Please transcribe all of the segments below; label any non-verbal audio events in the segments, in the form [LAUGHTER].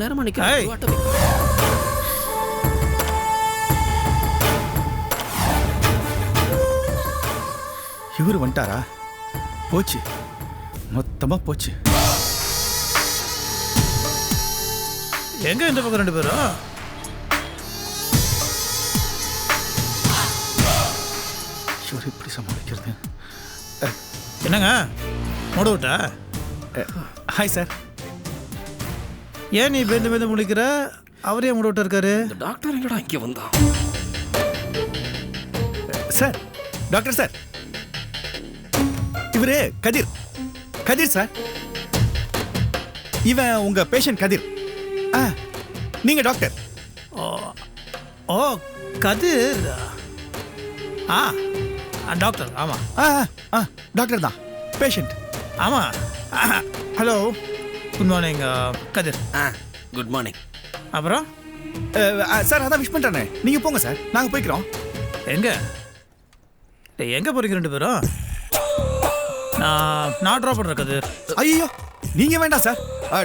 இவ்வளவு நேரமா. நிக்கிறேன். இவரு வந்துட்டாரா? போச்சு. மொத்தமா போச்சு. எங்க இந்த பக்கம் ரெண்டு பேரும்? இவர் இப்படி சமாளிக்கிறது? என்னங்க? மூட விட்டா? Hi sir. ஏன் நீ பேந்து பேந்து முழிக்கிற? அவரே மூட விட்டு இருக்காரு. இந்த டாக்டர் எங்கடா இங்க வந்தான் சார் டாக்டர் சார். இவரு கதிர். கதிர் சார். இவன் உங்க பேஷண்ட் கதிர். ஆ நீங்க டாக்டர் ஓ ஓ கதிர். ஆ ஆ, டாக்டர் ஆமாம் ஆ ஆ, ஆ டாக்டர் தான். பேஷண்ட் ஆமாம் ஹலோ குட் மார்னிங் கதிர் ஆ குட் மார்னிங் அப்புறம்? சார் அதான் விஷ் பண்றேனே. நீங்க போங்க சார் நாங்க போய்க்கிறோம். எங்க? எங்க போறீங்க ரெண்டு பேரும்? நான் நான் ட்ராப் பண்ணுறேன் கதிர். ஐயோ நீங்க வேண்டாம் சார்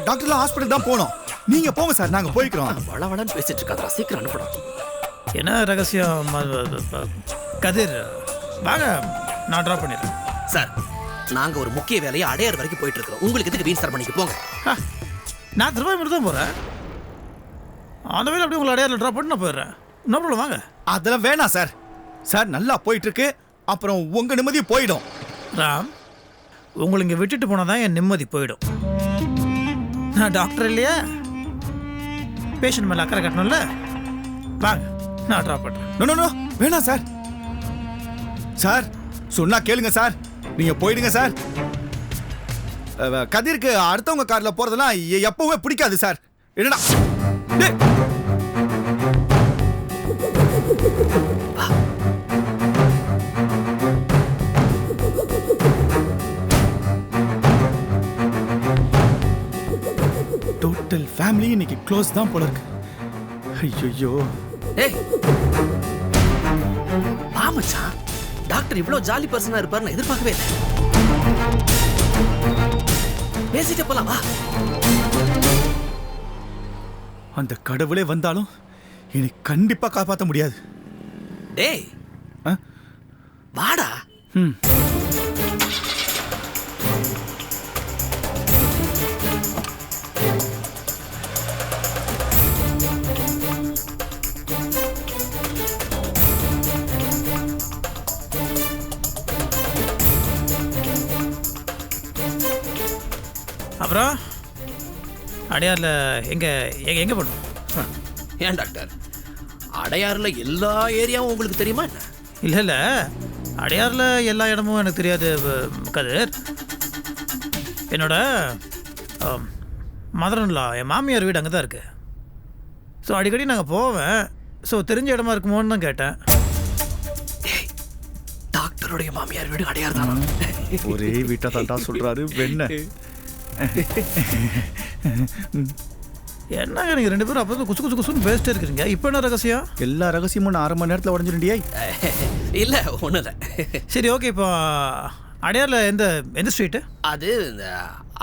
டாக்டர்லாம் ஹாஸ்பிட்டல் தான் போனோம் நீங்க போங்க சார் நாங்க போய்க்கிறோம். வள வளன்னு பேசிட்டு இருக்காதா சீக்கிரம் அனுப்படா. என்ன ரகசியம்? கதிர் வாங்க. நான் ட்ராப் பண்ணிடுறேன். சார் நாங்க ஒரு முக்கிய வேலையை அடையார் வரைக்கும் போயிட்டு இருக்கோம் உங்களுக்கு எதுக்கு வீண் சார் பண்ணிக்க போங்க. ஆ, நான் திருவாயூர் தான் போகிறேன் அந்த வேலை அப்படியே உங்களை அடையாளம் ட்ராப் பண்ணி நான் போயிடுறேன். நோ ப்ராப்ளம் வாங்க. அதெல்லாம் வேணாம் சார். சார் நல்லா போயிட்டு இருக்கு அப்புறம் உங்க நிம்மதி போயிடும். ராம் உங்களை இங்கே விட்டுட்டு போனால் தான் என் நிம்மதி போயிடும். நான் டாக்டர் இல்லையா? பேஷண்ட் மேலே அக்கறை கட்டணும்ல? வாங்க நான் ட்ராப் பண்ணுறேன் நோ நோ நோ வேணாம் சார். சார் சொன்னா கேளுங்க சார். நீங்க போயிடுங்க சார். கதிர்க்கு கதிருக்கு அடுத்தவங்க கார்ல போறதெல்லாம் எப்பவுமே பிடிக்காது சார். என்னடா? டோட்டல் ஃபேமிலி இன்னைக்கு க்ளோஸ் தான் போல இருக்கு. ஐயோ ஏய்! மாமச்சான் டாக்டர் இவ்வளவு ஜாலி பர்சனா இருப்பாருன்னு எதிர்பார்க்கவே இல்லை. பேசிட்டு போலாம் வா. அந்த கடவுளே வந்தாலும் என்னை கண்டிப்பா காப்பாற்ற முடியாது. டேய் ஆ? வாடா. ம். அப்புறம் அடையாரில் எங்கே எங்கே எங்கே பண்ணும் ஏன் டாக்டர்? அடையாறுல எல்லா ஏரியாவும் உங்களுக்கு தெரியுமா என்ன? இல்லை இல்லை. அடையாரில் எல்லா இடமும் எனக்கு தெரியாது கதிர். என்னோட மதரன்லா என் மாமியார் வீடு அங்கே தான் இருக்குது ஸோ அடிக்கடி நாங்கள் போவேன். ஸோ தெரிஞ்ச இடமா இருக்குமோன்னு தான் கேட்டேன். டேய் டாக்டருடைய மாமியார் வீடு அடையாறு தானா? ஒரே வீட்டை தாண்டா சொல்றாரு. வெண்ண [LAUGHS] என்னங்க நீங்கள் ரெண்டு பேரும் அப்போ குசு குசு குசுன்னு பேசிட்டே இருக்கிறீங்க. இப்போ என்ன ரகசியம்? எல்லா ரகசியமும் நான் அரை மணி நேரத்தில் உடஞ்சிருண்டியாய் [LAUGHS] இல்ல ஒண்ணும் இல்ல [LAUGHS] சரி ஓகே இப்போ அடையாரில் எந்த எந்த ஸ்ட்ரீட்டு அது இந்த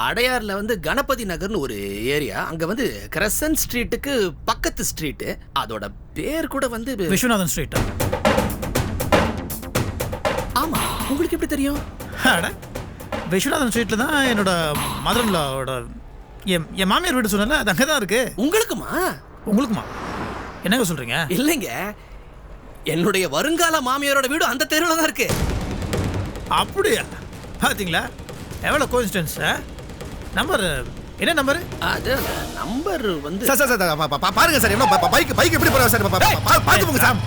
அடையார்ல வந்து கணபதி நகர்னு ஒரு ஏரியா. அங்க வந்து கிரசன் ஸ்ட்ரீட்டுக்கு பக்கத்து ஸ்ட்ரீட் அதோட பேர் கூட வந்து விஸ்வநாதன் ஸ்ட்ரீட்டா ஆமா உங்களுக்கு எப்படி தெரியும்? அட விஸ்வநாதன் ஸ்ட்ரீட்டில் தான் என்னோட மதரன்லாவோட என் என் மாமியார் வீடு சொன்னல அது அங்கே தான் இருக்குது உங்களுக்குமா? உங்களுக்குமா? என்னங்க சொல்கிறீங்க இல்லைங்க. என்னுடைய வருங்கால மாமியாரோட வீடு அந்த தெருவில் தான் இருக்கு. அப்படியா? பார்த்தீங்களா எவ்வளோ கோயின்ஸ்டன்ஸ் நம்பர் என்ன நம்பர் அது நம்பர் வந்து சார் சார் சார் பா- பா- பாருங்க சார் என்ன பைக் பைக் எப்படி போறாங்க சார்? பா- பா- பா- பார்த்து போங்க சார்.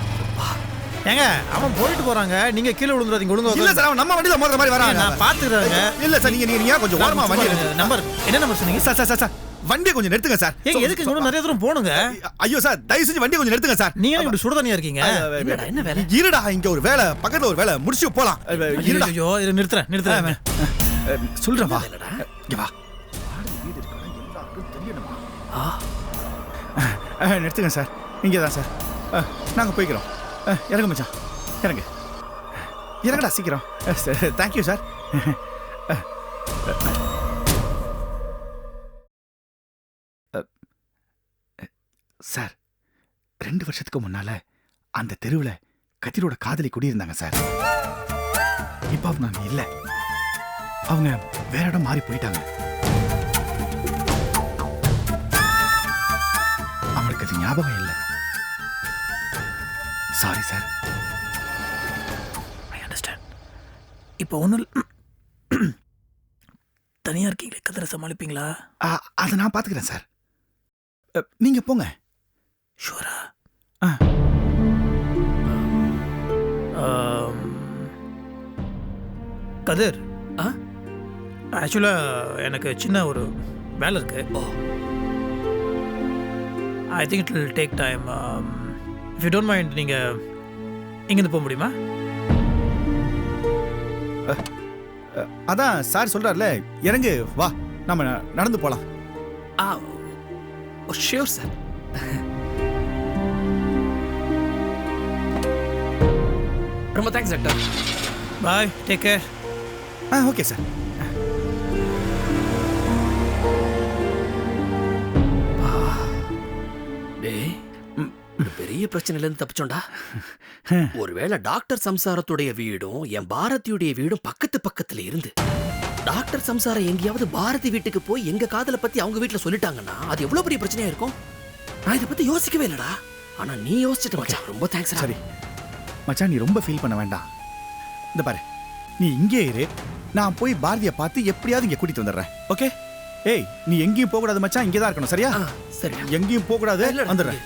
ஏங்க அவன் போயிட்டு போகிறாங்க நீங்கள் கீழே விழுந்துடாதீங்க இல்ல ஒழுங்கா சார் அவன் நம்ம வண்டியில மோதுற மாதிரி வராங்க நான் பார்த்துக்கிறேங்க இல்ல சார் நீங்க நீங்க கொஞ்சம் ஓரமா வண்டி நம்பர் என்ன நம்பர் சொன்னீங்க? சார் சார் சார் வண்டியை கொஞ்சம் நிறுத்துங்க சார். ஏங்க எதுக்கு இன்னும் நிறைய தூரம் போகணுங்க? ஐயோ சார் தயவு செஞ்சு வண்டியை கொஞ்சம் நிறுத்துங்க சார். நீங்க இப்படி சுடுதண்ணியா இருக்கீங்க? என்ன வேலை? இருடா இங்க ஒரு வேலை பக்கத்துல ஒரு வேலை முடிச்சு போலாம். இருடா. ஐயோ இதை நிறுத்துறேன் நிறுத்துறேன். சொல்றேன் வா. இங்க வா. நிறுத்துங்க சார். இங்கே தான் சார். அஹ், நாங்க போய்க்கிறோம். இறங்கு மச்சான். இறங்கு. இறங்கடா சீக்கிரம். தேங்க்யூ சார் சார் ரெண்டு வருஷத்துக்கு முன்னால அந்த தெருவில் கதிரோட காதலி குடியிருந்தாங்க சார். இப்போ அவங்க அங்கே இல்லை. அவங்க வேற இடம் மாறி போயிட்டாங்க. அவனுக்கு அது ஞாபகம் இல்லை. சாரி சார் ஐ அண்டர்ஸ்டாண்ட் இப்போ ஒன்றும் தனியாக இருக்கீங்களே கதிரை சமாளிப்பீங்களா? அதை நான் பாத்துக்கிறேன் சார் அ, நீங்க போங்க. ஷூரா ஆ. கதிர். ஆ? ஆக்சுவலாக எனக்கு சின்ன ஒரு வேலை இருக்கு. ஓ. I think it will take time if you don't mind நீங்கள் இங்கேருந்து போக முடியுமா? அதான் சார் சொல்றாருல இறங்கு வா நம்ம ந- நடந்து போலாம். ஆ ஷியோர் சார் ரொம்ப thanks doctor bye take care ஆ ஓகே சார் பெரிய பிரச்சனையிலேருந்து தப்பிச்சோண்டா ஒருவேளை டாக்டர் சம்சாரத்துடைய வீடும் என் பாரதியுடைய வீடும் பக்கத்து பக்கத்துல இருந்து. டாக்டர் சம்சாரம் எங்கேயாவது பாரதி வீட்டுக்கு போய் எங்க காதலை பத்தி அவங்க வீட்டுல சொல்லிட்டாங்கன்னா அது எவ்வளவு பெரிய பிரச்சனையா இருக்கும்? நான் இதை பத்தி யோசிக்கவே இல்லடா. ஆனா நீ யோசிச்சுட்டு மச்சான் ரொம்ப தேங்க்ஸ் சரி. மச்சான் நீ ரொம்ப ஃபீல் பண்ண வேண்டாம். இந்த பாரு நீ இங்கே இரு. நான் போய் பாரதியை பார்த்து எப்படியாவது இங்க கூட்டிட்டு வந்துடுறேன். ஓகே? ஏய் நீ எங்கேயும் போக கூடாது மச்சான் இங்கே தான் இருக்கணும் சரியா? சரி எங்கேயும் போக கூடாது இல்லடா, வந்துடுறேன்.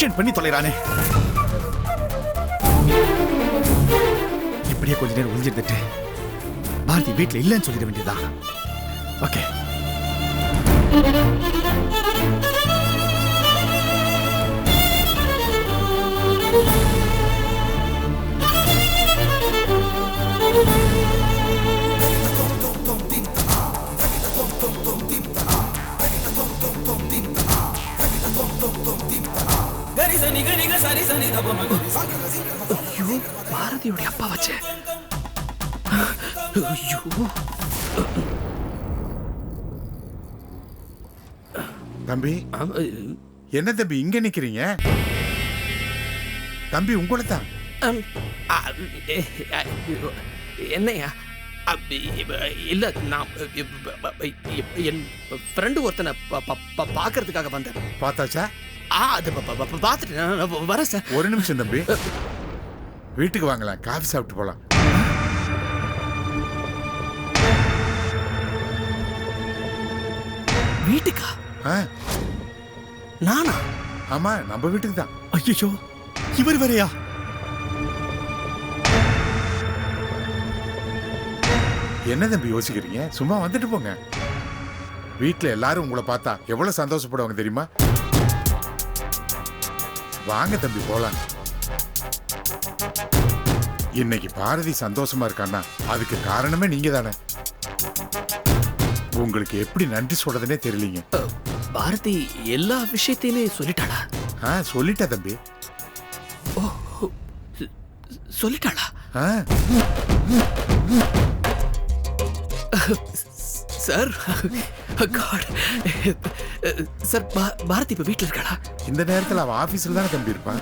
டென்ஷன் பண்ணி தொலைறானே. இப்படியே கொஞ்ச நேரம் ஒளிஞ்சிருந்துட்டு பாரதி வீட்டில் இல்லைன்னு சொல்லிட வேண்டியதுதான். ஓகே. என்ன தம்பி இங்க நிக்கிறீங்க? தம்பி உங்களை தான் என்னையா? இல்ல நான் என் ஃப்ரெண்டு ஒருத்தனை ப- ப- ப- பார்க்கறதுக்காக வந்தேன். பார்த்தாச்சா? ஆ அது பார்த்துட்டு வரேன் சார். ஒரு நிமிஷம் தம்பி. வீட்டுக்கு வாங்கலாம் காஃபி சாப்பிட்டு போலாம். வீட்டுக்கா? ஆ, நானா? ஆமா நம்ம வீட்டுக்கு தான். ஐயோ இவர் வரையா என்ன தம்பி யோசிக்கிறீங்க? சும்மா வந்துட்டு போங்க. வீட்ல எல்லாரும் உங்களை பார்த்தா எவ்வளவு சந்தோஷப்படுவாங்க தெரியுமா? வாங்க தம்பி போலாம். இன்னைக்கு பாரதி சந்தோஷமா இருக்கான்னா அதுக்கு காரணமே நீங்க தானே உங்களுக்கு எப்படி நன்றி சொல்றதுனே தெரியலீங்க. பாரதி எல்லா விஷயத்தையுமே சொல்லிட்டாளா? ஆ சொல்லிட்டா தம்பி. ஓ சொல்லிட்டாளா? ஆ. சார் காட் சார் பாரதி இப்ப வீட்டில் இருக்காளா? இந்த நேரத்துல அவன் ஆபீஸ்ல தானே தம்பி இருப்பான்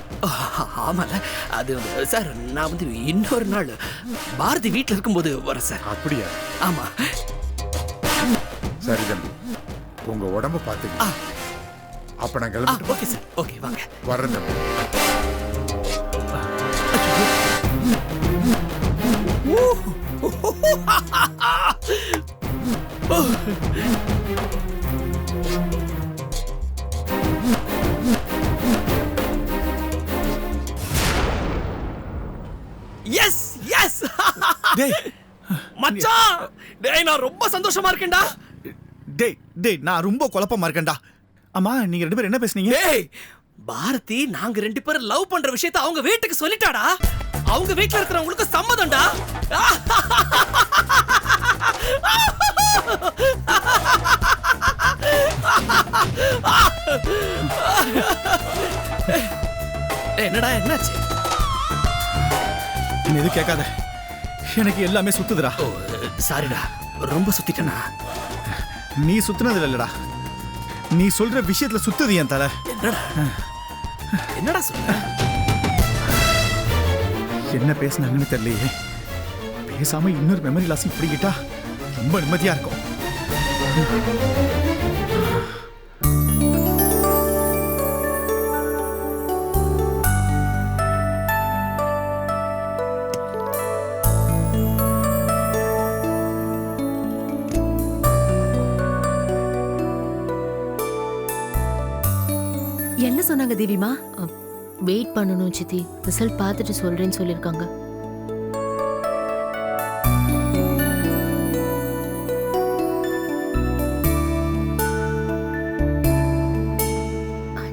ஆமால அது சார் நான் வந்து இன்னொரு நாள் பாரதி வீட்டில் இருக்கும்போது வரேன் சார். அப்படியா? ஆமா. சரி தம்பி. உங்க உடம்ப. பாத்துக்க அப்ப நான் ஆ கிளம்பிட்டு ஓகே சார். ஓகே வாங்க. வர்றேன் எஸ் எஸ் டேய். மச்சான். டேய் நான் ரொம்ப சந்தோஷமா இருக்கேன்டா. டேய் டேய் நான் ரொம்ப குழப்பமா இருக்கேன்டா. அம்மா நீங்க ரெண்டு பேரும் என்ன பேசுனீங்க? டேய் பாரதி நாங்க ரெண்டு பேரும் லவ் பண்ற விஷயத்தை அவங்க வீட்டுக்கு சொல்லிட்டாடா. அவங்க வீட்ல இருக்கிறவங்களுக்கு சம்மதம்டா. என்னடா என்னாச்சு? நீ எதுவும் கேட்காத. எனக்கு எல்லாமே சுத்துதுடா. சாரிடா. ரொம்ப சுத்திட்டேனா? நீ சுத்துனது இல்லடா நீ சொல்ற விஷயத்துல சுத்துது என் தலை. என்னடா? என்னடா சொல்ற என்ன பேசுனாங்கன்னு தெரியலையே. பேசாம இன்னொரு மெமரி லாஸ் இப்படிக்கிட்டா ரொம்ப நிம்மதியா இருக்கும். சொன்னாங்க தேவிமா. வெயிட் பண்ணணும் சித்தி. ரிசல்ட் பார்த்துட்டு சொல்றேன்னு சொல்லியிருக்காங்க.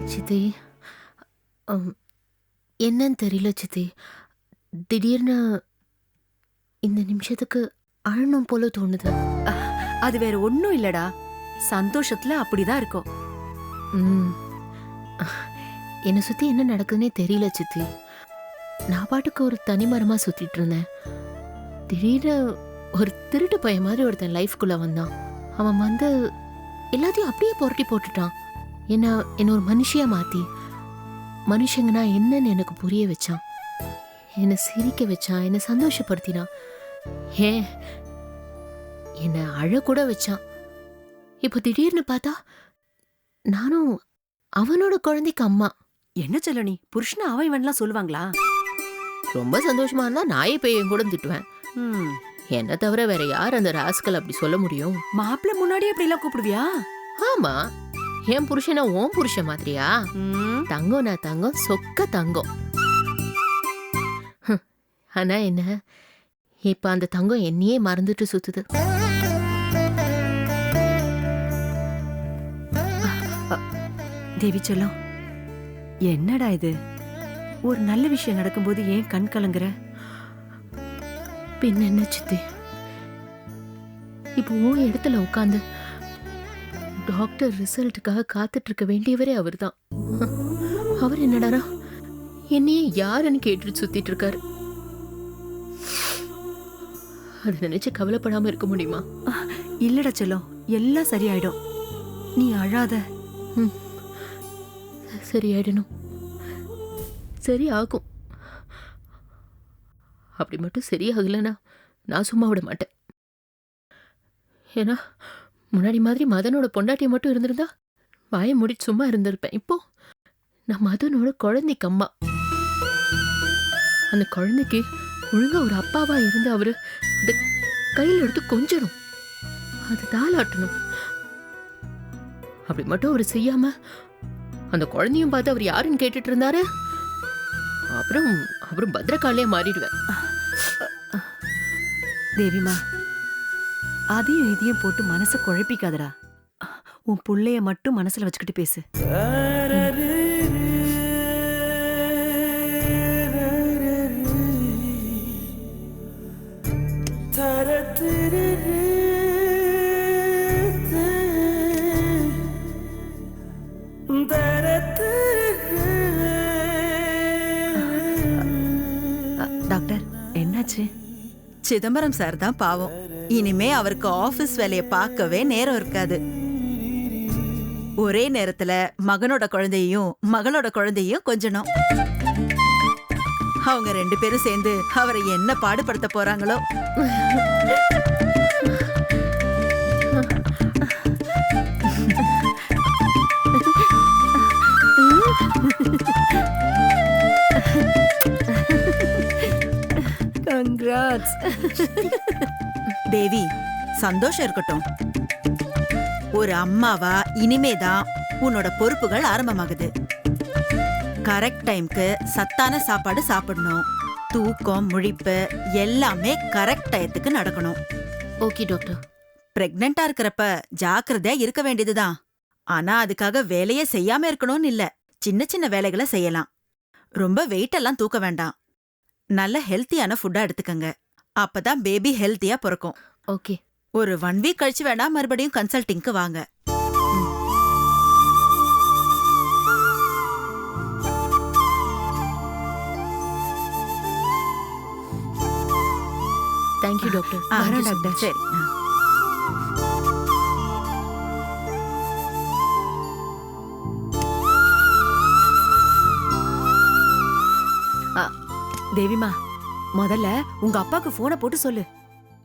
சித்தி. என்னன்னு தெரியல சித்தி. திடீர்னு இந்த நிமிஷத்துக்கு அழணும் போல தோணுது. அது வேற ஒண்ணும் இல்லடா. சந்தோஷத்துல அப்படிதான் இருக்கும். ம். என்னை சுற்றி என்ன நடக்குதுன்னே தெரியல சித்தி. நான் பாட்டுக்கு ஒரு தனி மரமாக சுற்றிட்டு இருந்தேன். திடீர்னு ஒரு திருட்டு பையன் மாதிரி ஒருத்தன் லைஃப்குள்ளே வந்தான். அவன் வந்து எல்லாத்தையும் அப்படியே புரட்டி போட்டுட்டான். என்ன என்ன ஒரு மனுஷியாக மாற்றி மனுஷங்கன்னா என்னன்னு எனக்கு புரிய வச்சான். என்னை சிரிக்க வச்சான் என்னை சந்தோஷப்படுத்தினான். ஏன்? என்னை அழக்கூட வச்சான். இப்போ திடீர்னு பார்த்தா நானும் அவனோட குழந்தைக்கு அம்மா. என்ன சொல்ல நீ புருஷன அவன் இவன்லாம் சொல்லுவாங்களா? ரொம்ப சந்தோஷமா இருந்தா நாயை பையன் கூட திட்டுவேன். ம். என்ன தவிர வேற யார் அந்த ராஸ்கல் அப்படி சொல்ல முடியும்? மாப்பிள்ள முன்னாடி அப்படி எல்லாம் கூப்பிடுவியா? ஆமா. என் புருஷனை உன் புருஷன் மாதிரியா? ம். தங்கம் நான் தங்கம் சொக்க தங்கம். ஆனா என்ன? இப்ப அந்த தங்கம் என்னையே மறந்துட்டு சுத்துது. தேவி செல்லம் என்னடா இது? ஒரு நல்ல விஷயம் நடக்கும்போது ஏன் கண் கலங்குற? பின்ன என்ன சித்தி? இப்போ உன் இடத்துல உட்காந்து டாக்டர் ரிசல்ட்டுக்காக காத்துட்டு இருக்க வேண்டியவரே அவர்தான். அவர் என்னடாரா? என்னையே யாருன்னு கேட்டுட்டு சுத்திட்டு இருக்காரு அது நினைச்சு கவலைப்படாம இருக்க முடியுமா? இல்லடா செல்லம் எல்லாம் சரியாயிடும். நீ அழாத. ம். சரியாயிடணும். சரி ஆகும் அப்படி மட்டும் சரியாகலைன்னா நான் சும்மா விட மாட்டேன். ஏன்னா முன்னாடி மாதிரி மதனோட பொண்டாட்டி மட்டும் இருந்திருந்தா வாயை மூடி சும்மா இருந்திருப்பேன். இப்போ நான் மதனோட குழந்தைக்கு அம்மா. அந்த குழந்தைக்கு ஒழுங்கா ஒரு அப்பாவா இருந்து அவரு அதை கையில் எடுத்து கொஞ்சணும். அது தாளாட்டணும். அப்படி மட்டும் அவர் செய்யாம அந்த குழந்தையும் பார்த்து அவர் யாருன்னு கேட்டுட்டு இருந்தாரு அப்புறம் அப்புறம் பத்ரகாளியே மாறிடுவேன். தேவிமா அதையும் இதையும் போட்டு மனசை குழப்பிக்காதடா. உன் புள்ளைய மட்டும் மனசுல வச்சுக்கிட்டு பேசு. என்னாச்சு சிதம்பரம் சார் தான் பாவம். இனிமே அவருக்கு ஆபீஸ் வேலையை பார்க்கவே நேரம் இருக்காது. ஒரே நேரத்துல மகனோட குழந்தையும் மகளோட குழந்தையும் கொஞ்சணும். அவங்க ரெண்டு பேரும் சேர்ந்து அவரை என்ன பாடுபடுத்த போறாங்களோ? கங்க்ராட்ஸ் தேவி சந்தோஷம் இருக்கட்டும். ஒரு அம்மாவா இனிமேதான் உன்னோட பொறுப்புகள் ஆரம்பமாகுது. கரெக்ட் டைம்க்கு சத்தான சாப்பாடு சாப்பிடணும். தூக்கம் முழிப்பு எல்லாமே கரெக்ட் டயத்துக்கு நடக்கணும். ஓகே டாக்டர் பிரெக்னெண்டா இருக்கிறப்ப ஜாக்கிரதையா இருக்க வேண்டியதுதான். ஆனா அதுக்காக வேலையே செய்யாம இருக்கணும்னு இல்ல. சின்ன சின்ன வேலைகளை செய்யலாம். ரொம்ப வெயிட் எல்லாம் தூக்க வேண்டாம். நல்ல ஹெல்த்தியான ஃபுட்டா எடுத்துக்கங்க. அப்பதான் பேபி ஹெல்த்தியா பிறக்கும். ஓகே. ஒரு ஒன் வீக் கழிச்சு வேணா மறுபடியும் கன்சல்டிங்க்கு வாங்க. தேங்க்யூ டாக்டர் டாக்டர் சரி. தேவிமா முதல்ல உங்க அப்பாக்கு போனை போட்டு சொல்லு.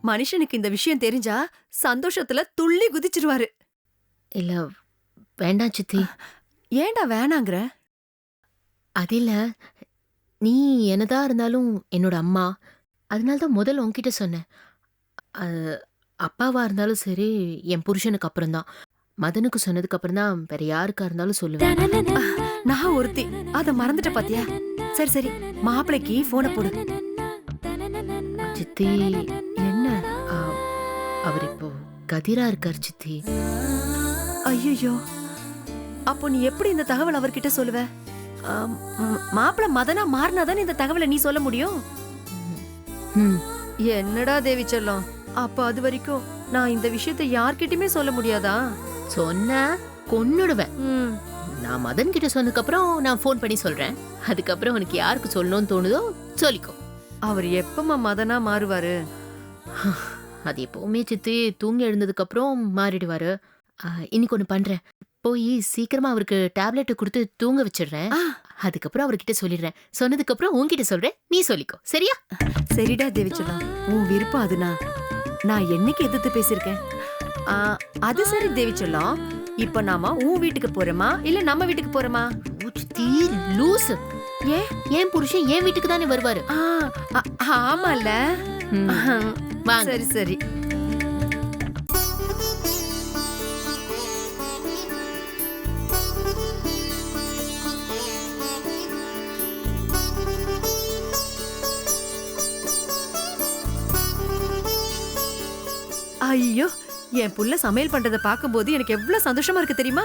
மனுஷனுக்கு இந்த விஷயம் தெரிஞ்சா சந்தோஷத்துல துள்ளி குதிச்சிருவாரு. இல்ல வேண்டாம் சித்தி. ஏன்டா வேணாங்கிற? அது இல்ல நீ என்னதான் இருந்தாலும் என்னோட அம்மா அதனால தான் முதல்ல உன்கிட்ட சொன்னேன். அப்பாவா இருந்தாலும் சரி என் புருஷனுக்கு அப்புறம் தான் மதனுக்கு சொன்னதுக்கு அப்புறம் தான் வேற யாருக்கா இருந்தாலும் சொல்லுவேன். நான் ஒருத்தி அத மறந்துட்ட பாத்தியா? சரி சரி. மாப்பிளைக்கு போனை போடு. சித்தி என்ன? அவர் இப்போ கதிரா இருக்கார் சித்தி. ஐயோ அப்போ நீ எப்படி இந்த தகவல் அவர்கிட்ட சொல்லுவ? ஆம், ம், மாப்பிளை மதனா மாறினாதானே இந்த தகவலை நீ சொல்ல முடியும்? என்னடா தேவி செல்லம்? அப்ப அது வரைக்கும் நான் இந்த விஷயத்தை யார்கிட்டயுமே சொல்ல முடியாதா? சொன்ன கொன்னுடுவேன். நான் மதன் கிட்ட சொன்னதுக்கு அப்புறம் நான் ஃபோன் பண்ணி சொல்றேன். அதுக்கப்புறம் உனக்கு யாருக்கு சொல்லணும்னு தோணுதோ சொல்லிக்கோ. அவர் எப்பமா மதனா மாறுவாரு? அது எப்பவுமே சித்தி தூங்கி எழுந்ததுக்கு அப்புறம் மாறிடுவாரு இன்னைக்கு ஒண்ணு பண்றேன். போய் சீக்கிரமா அவருக்கு டேப்லெட் கொடுத்து தூங்க வச்சிடுறேன். ஆ, அதுக்கப்புறம் அவர்கிட்ட சொல்லிடுறேன். சொன்னதுக்கு அப்புறம் உன்கிட்ட சொல்றேன். நீ சொல்லிக்கோ. சரியா? சரிடா தேவி செல்லம் உன் விருப்பம் அதுனா. நான் என்னைக்கு எதிர்த்து பேசியிருக்கேன்? ஆ, அது சரி தேவி செல்லம் இப்ப நாம உன் வீட்டுக்கு போறோமா? இல்ல நம்ம வீட்டுக்கு போறோமா? ஓ, சித்தி லூசு. ஏன்? என் புருஷன் என் வீட்டுக்கு தானே வருவாரு? ஆமால சரி சரி. ஐயோ என் புள்ள சமையல் பண்றத பாக்கும்போது எனக்கு எவ்வளவு சந்தோஷமா இருக்கு தெரியுமா?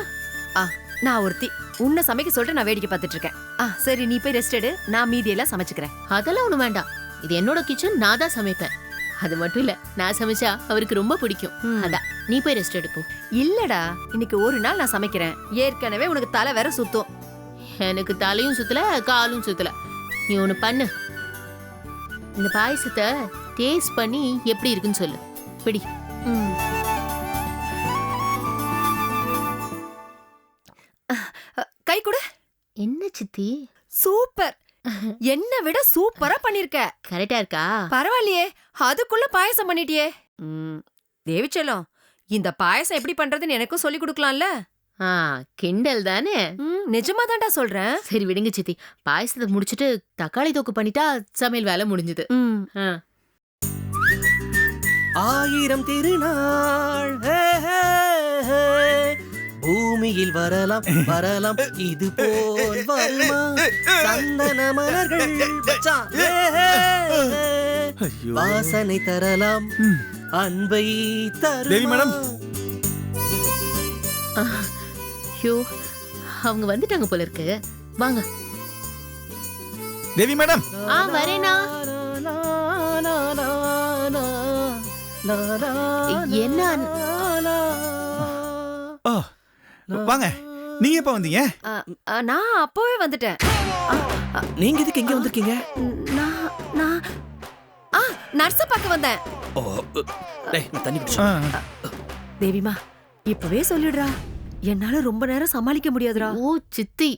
ஆ நான் ஒருத்தி. உன்னை சமைக்க சொல்லிட்டு நான் வேடிக்கை பார்த்துட்டு இருக்கேன். ஆ சரி நீ போய் ரெஸ்ட் எடு. நான் மீதியெல்லாம் சமைச்சுக்கிறேன். அதெல்லாம் ஒண்ணு வேண்டாம். இது என்னோட கிச்சன் நான் தான் சமைப்பேன். அது மட்டும் இல்ல நான் சமைச்சா அவருக்கு ரொம்ப பிடிக்கும். அதான் நீ போய் ரெஸ்ட் எடுப்போம் இல்லடா இன்னைக்கு ஒரு நாள் நான் சமைக்கிறேன். ஏற்கனவே உனக்கு தலை வேற சுத்தம். எனக்கு தலையும் சுத்தல காலும் சுத்தல. நீ ஒண்ணு பண்ணு. இந்த பாயசத்தை டேஸ்ட் பண்ணி எப்படி இருக்குன்னு சொல்லு. பிடி. ம். என்ன சித்தி? சூப்பர். என்ன விட சூப்பரா பண்ணிருக்க. கரெக்டா இருக்கா? பரவாயில்லையே அதுக்குள்ள பாயசம் பண்ணிட்டியே. ம், தேவிச்செல்லம் இந்த பாயசம் எப்படி பண்றதுன்னு எனக்கும் சொல்லி கொடுக்கலாம்ல? ஆ கிண்டல் தானே? ம், நிஜமா தான்டா சொல்றேன். சரி விடுங்க சித்தி. பாயசத்தை முடிச்சிட்டு தக்காளி தொக்கு பண்ணிட்டா சமையல் வேலை முடிஞ்சது. ம், ஆ. ஆயிரம் திருநாள். பூமியில் வரலாம் வரலாம். இது போல் வருமா? சந்தன மலர்கள் வாசனை தரலாம். அன்பை தருமா? தேவி மேடம். ஐயோ அவங்க வந்துட்டாங்க போல இருக்கு. வாங்க. தேவி மேடம். ஆ வரேனா. என்ன வாங்க. நீங்க எப்ப வந்தீங்க? நான் அப்பவே வந்துட்டேன். நீங்க எதுக்கு இங்க வந்திருக்கீங்க? நான் நான் ஆ நர்ஸ பார்க்க வந்தேன். ஓ டேய் நான் தண்ணி ஆ, குடிச்சு தேவிமா இப்பவே சொல்லிடுறா. என்னால ரொம்ப நேரம் சமாளிக்க முடியாதுடா. ஓ சித்தி.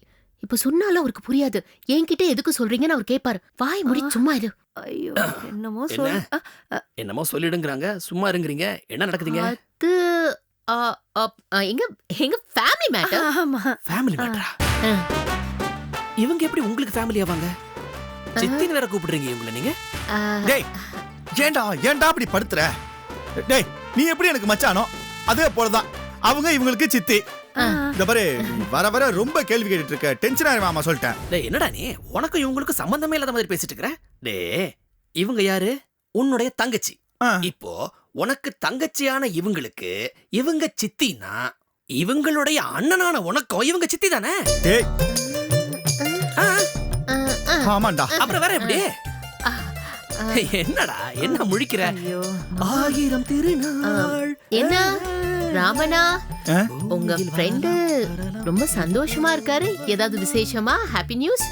இப்ப சொன்னாலும் அவருக்கு புரியாது. என்கிட்ட எதுக்கு சொல்றீங்கன்னு அவர் கேட்பாரு வாய் முடி சும்மா இரு. ஐயோ என்னமோ என்ன? சொல் அ, என்னமோ சொல்லிடுங்கறாங்க. சும்மா இருங்கறீங்க. என்ன நடக்குதுங்க? அது எங்க எங்க ஃபேமிலி மேட்டர் ஆமா. ஃபேமிலி மேட்டரா இவங்க எப்படி உங்களுக்கு ஃபேமிலி ஆவாங்க? சித்தின்னு வேற கூப்பிடுறீங்க இவங்கள நீங்க? டேய் ஏன்டா ஏன்டா அப்படி படுத்துற? டேய் நீ எப்படி எனக்கு மச்சானோ? அதே போலதான். அவங்க இவங்களுக்கு சித்தி. இந்த பாரு வர வர ரொம்ப கேள்வி கேட்டுட்டு இருக்க டென்ஷன் ஆயிருமாமா சொல்லிட்டேன். டேய் என்னடா நீ? உனக்கும் இவங்களுக்கும் சம்பந்தமே இல்லாத மாதிரி பேசிட்டு இருக்கிற? டேய் இவங்க யாரு? உன்னுடைய தங்கச்சி. இப்போ உனக்கு தங்கச்சியான இவங்களுக்கு இவங்க சித்தினா இவங்களுடைய அண்ணனான உனக்கும் இவங்க சித்தி தானே? டேய். ஆமாண்டா. அப்புறம் வேற எப்படி? என்னடா என்ன முழிக்கிற? ஐயோ. ஆயிரம் திருநாள். என்ன? ராமனா? உங்க ஃப்ரெண்டு ரொம்ப சந்தோஷமா இருக்காரு. ஏதாவது விசேஷமா? ஹாப்பி நியூஸ்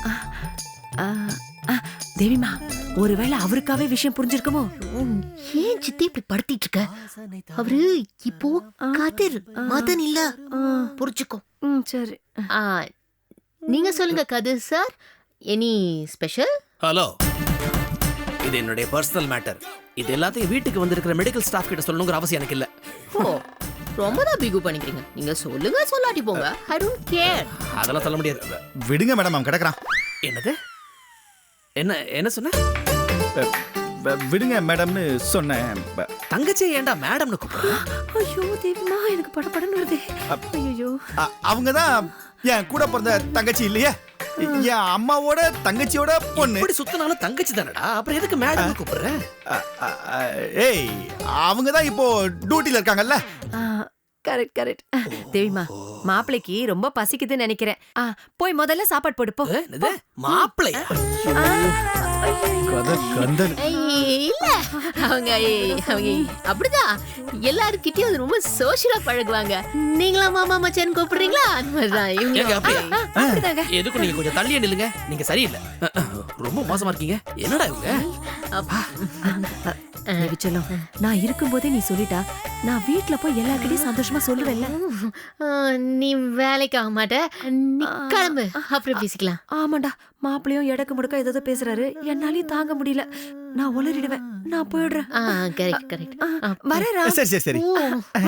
தேவிமா ஒருவேளை அவருக்காவே விஷயம் புரிஞ்சிருக்குமோ? ஏன் சித்தி இப்படி படுத்திட்டு இருக்க அவரு இப்போ கதிர் மதன் இல்ல. புரிச்சுக்கோ சரி. ஆ, நீங்க சொல்லுங்க Kathir sir. Any special hello இது என்னுடைய பர்சனல் மேட்டர் இது எல்லாத்தையும் வீட்டுக்கு வந்திருக்கிற மெடிக்கல் ஸ்டாஃப் கிட்ட சொல்லணுங்கிற அவசியம் எனக்கு இல்ல. ஓ ரொம்ப தான் பிகு பண்ணிக்கிறீங்க. நீங்க சொல்லுங்க சொல்லாட்டி போங்க. ஐ டோன்ட் கேர் அதெல்லாம் சொல்ல முடியாது. விடுங்க மேடம் அவன் கிடக்குறான். என்னது? என்ன என்ன சொன்ன? விடுங்க மேடம்னு சொன்னேன். தங்கச்சி ஏன்டா மேடம்னு ஐயோ தேவிமா எனக்கு படபடன்னு வருதே. ஐயோ அவங்க தான் என் கூட பிறந்த தங்கச்சி இல்லையே? என் அம்மாவோட தங்கச்சியோட பொண்ணு. இப்படி சுத்தினாலும் தங்கச்சி தானடா? அப்புறம் எதுக்கு மேடம் கூப்பிடுற? அ, அ, அ, ஏய் அவங்க தான் இப்போ டியூட்டில இருக்காங்கல்ல? Correct correct. தேவிமா மாப்பிளைக்கு ரொம்ப பசிக்குதுன்னு நினைக்கிறேன். ஆ, போய் முதல்ல சாப்பாடு போடு போ. மாப்பிள்ளையா ஆ, கதை கந்தல். இல்ல. அவங்க அப்படிதான் எல்லாருக்கிட்டயும் அது ரொம்ப சோஷியலா பழகுவாங்க. நீங்களா மாமா மச்சான் கூப்பிடுறீங்களா? அந்த மாதிரிதான். ஏங்க இவங்க அப்படியா? அப்படிதாங்க. எதுக்கும் நீங்க கொஞ்சம் தள்ளியே நில்லுங்க. நீங்க சரியில்லை. ரொம்ப மோசமா இருக்கீங்க. என்னடா இவங்க? செல்லம் நான் இருக்கும்போதே நீ சொல்லிட்டா நான் வீட்ல போய் எல்லார்கிட்டயும் சந்தோஷமா சொல்லுவேன்ல. ஆ, நீ வேலைக்கு ஆக மாட்ட நீ கிளம்பு. அப்புறம் பேசிக்கலாம். ஆமாண்டா மாப்பிளையும் எடக்கு முடக்க ஏதோ பேசுறாரு. என்னாலயும் தாங்க முடியல. நான் உளறிடுவேன். நான் போயிடுறேன். கரெக்ட் கரெக்ட் வரேன். சரி சரி சரி.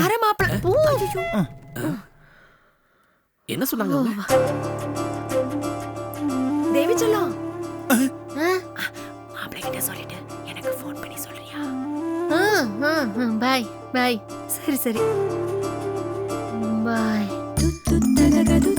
வர மாப்பிள என்ன சொன்னாங்க? தேவி செல்லம். மாப்பிள்ளை கிட்ட சொல்லிட்டு பாய் பாய் சரி சரி. பாய் தகதகது